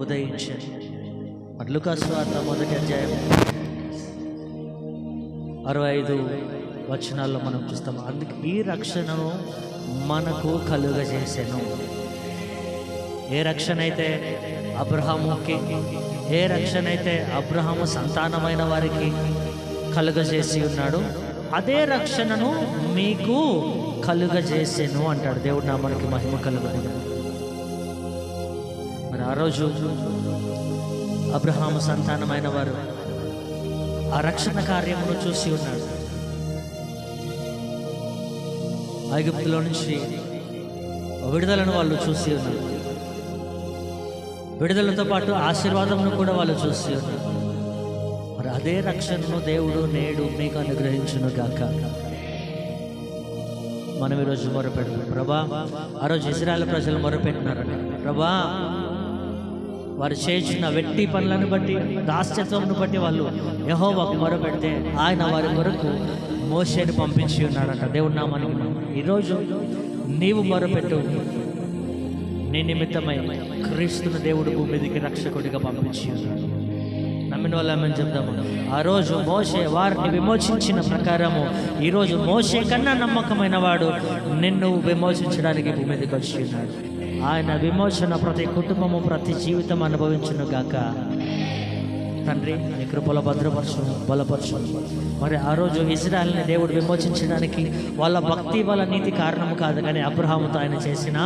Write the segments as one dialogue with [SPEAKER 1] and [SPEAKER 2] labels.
[SPEAKER 1] ఉదయించాను మరి లుకాసు మొదటి అధ్యాయం. అరవై ఐదు వచనాల్లో మనం చూస్తాం అందుకే ఈ రక్షణను మనకు కలుగజేసాను. ఏ రక్షణ అయితే అబ్రహాముకి ఏ రక్షణ అయితే అబ్రహాము సంతానమైన వారికి కలుగజేసి ఉన్నాడు అదే రక్షణను మీకు కలుగజేసాను అంటాడు. దేవుడు నా మనకి మహిమ కలుగును. మరి ఆ రోజు అబ్రహాము సంతానమైన వారు ఆ రక్షణ కార్యమును చూసి ఉన్నాడు ఐగుప్తులో నుంచి విడుదలను వాళ్ళు చూసి ఉన్నారు. విడుదలతో పాటు ఆశీర్వాదమును కూడా వాళ్ళు చూసి ఉన్నారు. మరి అదే రక్షణను దేవుడు నేడు మీకు అనుగ్రహించును గాక. మనం ఈరోజు మొరపెడతాం ప్రభా ఆ రోజు ఇజ్రాయల్ ప్రజలు మొరపెట్టినారండి ప్రభా వారు చేసిన వెట్టి పనులను బట్టి దాస్యత్వంను బట్టి వాళ్ళు యహోవాకు మొరపెడితే ఆయన వారి కొరకు మోసేని పంపించి ఉన్నాడంట. దేవుడు నామని ఈరోజు నీవు మొరపెట్టు. నీ నిమిత్తమై క్రీస్తుని దేవుడు భూమిదికి రక్షకుడిగా పంపించి ఉన్నాడు. నమ్మిన వాళ్ళు చెప్దాము? ఆ రోజు మోషే వారిని విమోచించిన ప్రకారము ఈరోజు మోసే కన్నా నమ్మకమైన వాడు నిన్ను విమోచించడానికి భూమిదికి వచ్చి ఉన్నాడు. ఆయన విమోచన ప్రతి కుటుంబము ప్రతి జీవితం అనుభవించును గాక. తండ్రి నీ కృపలో భద్రపరచు బలపరచు. మరి ఆ రోజు ఇజ్రాయల్ని దేవుడు విమోచించడానికి వాళ్ళ భక్తి వాళ్ళ నీతి కారణం కాదు కానీ అబ్రహాముతో ఆయన చేసిన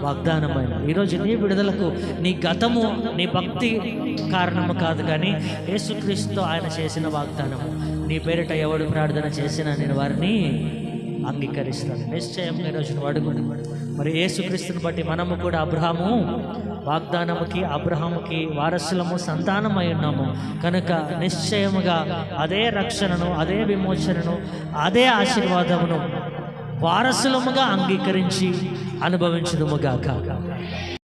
[SPEAKER 1] వాగ్దానమైన ఈరోజు నీ విడుదలకు నీ గతము నీ భక్తి కారణము కాదు కానీ యేసుక్రీస్తుతో ఆయన చేసిన వాగ్దానము. నీ పేరిట ఎవడు ప్రార్థన చేసినా నేను వారిని అంగీకరిస్తాడు. నిశ్చయంగా ఈరోజు నువ్వు మరి యేసుక్రీస్తుని బట్టి మనము కూడా అబ్రహాము వాగ్దానముకి అబ్రహాముకి వారసులము సంతానమై ఉన్నాము. కనుక నిశ్చయముగా అదే రక్షణను అదే విమోచనను అదే ఆశీర్వాదమును వారసులముగా అంగీకరించి అనుభవించదుముగాక